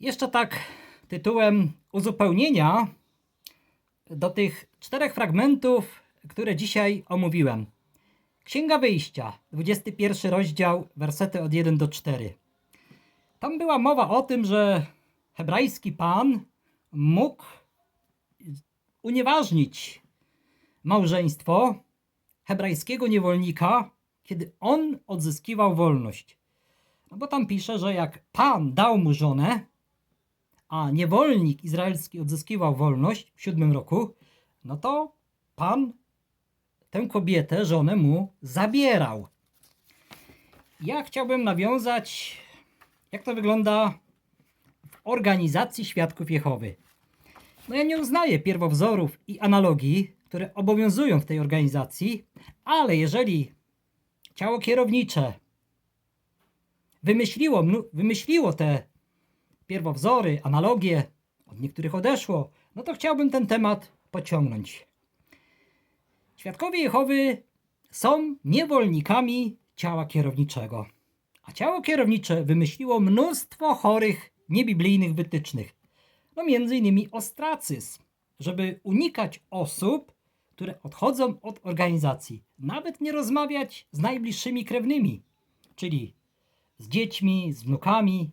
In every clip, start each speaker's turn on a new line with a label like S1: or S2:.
S1: Jeszcze tak tytułem uzupełnienia do tych czterech fragmentów, które dzisiaj omówiłem. Księga Wyjścia, 21 rozdział, wersety od 1 do 4. Tam była mowa o tym, że hebrajski pan mógł unieważnić małżeństwo hebrajskiego niewolnika, kiedy on odzyskiwał wolność. No bo tam pisze, że jak pan dał mu żonę, a niewolnik izraelski odzyskiwał wolność w siódmym roku, no to pan tę kobietę, żonę mu zabierał. Ja chciałbym nawiązać, jak to wygląda w organizacji świadków Jehowy. No ja nie uznaję pierwowzorów i analogii, które obowiązują w tej organizacji, ale jeżeli ciało kierownicze wymyśliło, wymyśliło te pierwowzory, analogie, od niektórych odeszło, no to chciałbym ten temat pociągnąć. Świadkowie Jehowy są niewolnikami ciała kierowniczego. A ciało kierownicze wymyśliło mnóstwo chorych, niebiblijnych wytycznych. No między innymi ostracyzm, żeby unikać osób, które odchodzą od organizacji. Nawet nie rozmawiać z najbliższymi krewnymi, czyli z dziećmi, z wnukami,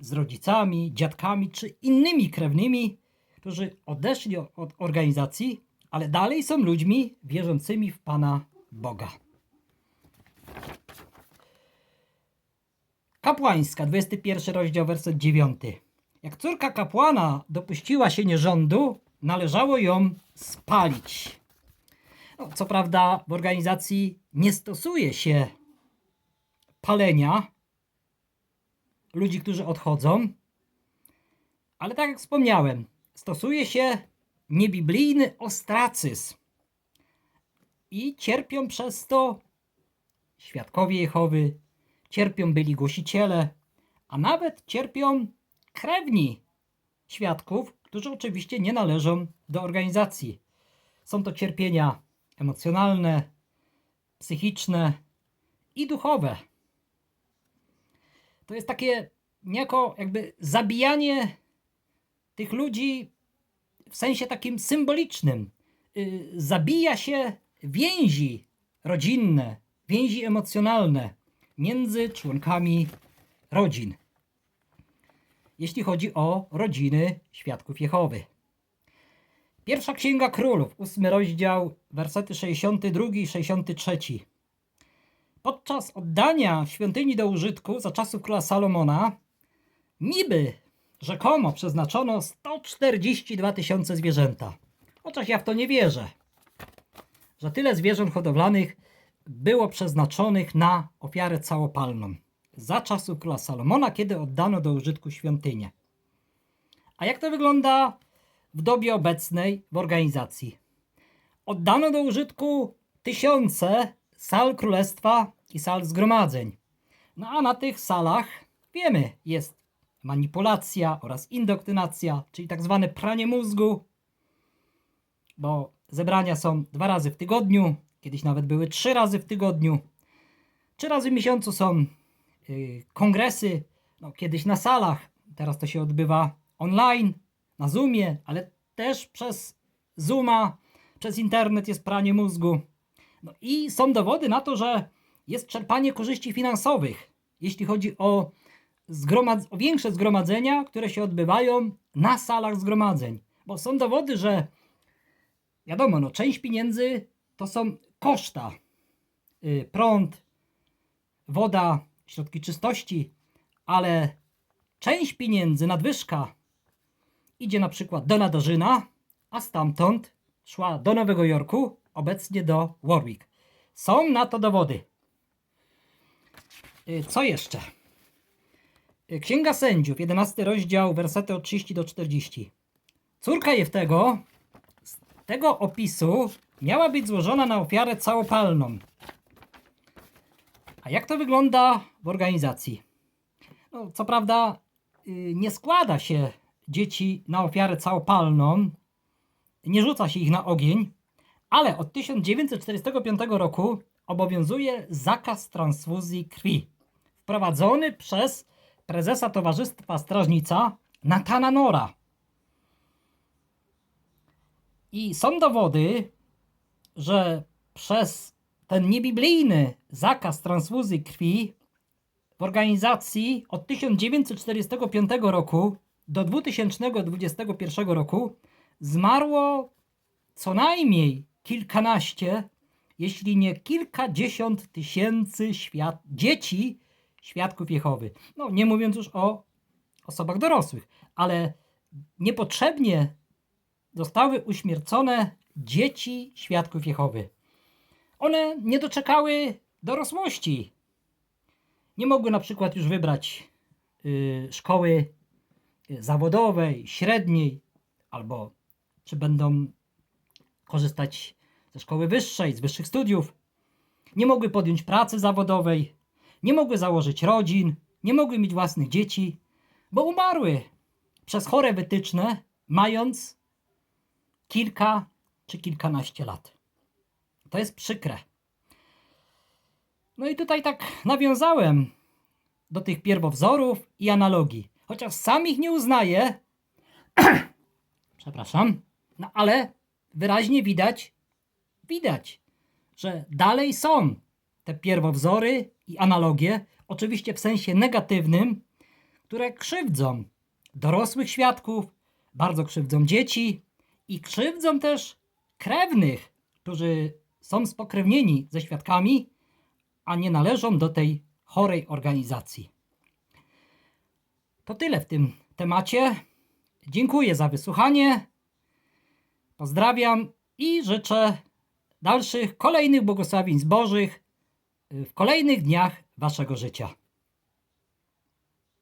S1: z rodzicami, dziadkami czy innymi krewnymi, którzy odeszli od organizacji, ale dalej są ludźmi wierzącymi w Pana Boga. Kapłańska, 21 rozdział, werset 9. Jak córka kapłana dopuściła się nierządu, należało ją spalić. No, co prawda w organizacji nie stosuje się palenia ludzi, którzy odchodzą, ale tak jak wspomniałem, stosuje się niebiblijny ostracyzm i cierpią przez to świadkowie Jehowy, cierpią byli głosiciele, a nawet cierpią krewni świadków, którzy oczywiście nie należą do organizacji. Są to cierpienia emocjonalne, psychiczne i duchowe. To jest takie niejako jakby zabijanie tych ludzi w sensie takim symbolicznym. Y, Zabija się więzi rodzinne, więzi emocjonalne między członkami rodzin. Jeśli chodzi o rodziny świadków Jehowy. Pierwsza Księga Królów, ósmy rozdział, wersety 62 i 63. Podczas oddania świątyni do użytku za czasów króla Salomona, niby rzekomo przeznaczono 142 tysiące zwierzęta. Chociaż ja w to nie wierzę, że tyle zwierząt hodowlanych było przeznaczonych na ofiarę całopalną za czasów króla Salomona, kiedy oddano do użytku świątynię. A jak to wygląda w dobie obecnej w organizacji? Oddano do użytku tysiące sal królestwa i sal zgromadzeń. No a na tych salach wiemy, jest manipulacja oraz indoktrynacja, czyli tak zwane pranie mózgu, bo zebrania są dwa razy w tygodniu, kiedyś nawet były trzy razy w tygodniu. Trzy razy w miesiącu są y, kongresy, no, kiedyś na salach, teraz to się odbywa online, na Zoomie, ale też przez Zooma, przez internet jest pranie mózgu. No i są dowody na to, że jest czerpanie korzyści finansowych, jeśli chodzi o, o większe zgromadzenia, które się odbywają na salach zgromadzeń. Bo są dowody, że wiadomo, no, część pieniędzy to są koszta. Y, prąd, woda, środki czystości, ale część pieniędzy, nadwyżka idzie na przykład do Nadarzyna, a stamtąd szła do Nowego Jorku, obecnie do Warwick. Są na to dowody. Y, Co jeszcze? Y, Księga Sędziów, 11 rozdział, wersety od 30 do 40. Córka Jeftego z tego opisu miała być złożona na ofiarę całopalną. A jak to wygląda w organizacji? No, co prawda, y, nie składa się dzieci na ofiarę całopalną, nie rzuca się ich na ogień, ale od 1945 roku obowiązuje zakaz transfuzji krwi, wprowadzony przez prezesa Towarzystwa Strażnica Natana Nora. I są dowody, że przez ten niebiblijny zakaz transfuzji krwi w organizacji od 1945 roku do 2021 roku zmarło co najmniej kilkanaście, jeśli nie kilkadziesiąt tysięcy świat dzieci świadków Jehowy. No, nie mówiąc już o osobach dorosłych, ale niepotrzebnie zostały uśmiercone dzieci świadków Jehowy. One nie doczekały dorosłości. Nie mogły na przykład już wybrać y, szkoły y, zawodowej, średniej, albo czy będą korzystać ze szkoły wyższej, z wyższych studiów. Nie mogły podjąć pracy zawodowej, nie mogły założyć rodzin, nie mogły mieć własnych dzieci, bo umarły przez chore wytyczne, mając kilka czy kilkanaście lat. To jest przykre. No i tutaj tak nawiązałem do tych pierwowzorów i analogii. Chociaż sam ich nie uznaję, przepraszam, no ale wyraźnie widać, widać, że dalej są te pierwowzory i analogie, oczywiście w sensie negatywnym, które krzywdzą dorosłych świadków, bardzo krzywdzą dzieci i krzywdzą też krewnych, którzy są spokrewnieni ze świadkami, a nie należą do tej chorej organizacji. To tyle w tym temacie. Dziękuję za wysłuchanie. Pozdrawiam i życzę dalszych kolejnych błogosławieństw Bożych w kolejnych dniach Waszego życia.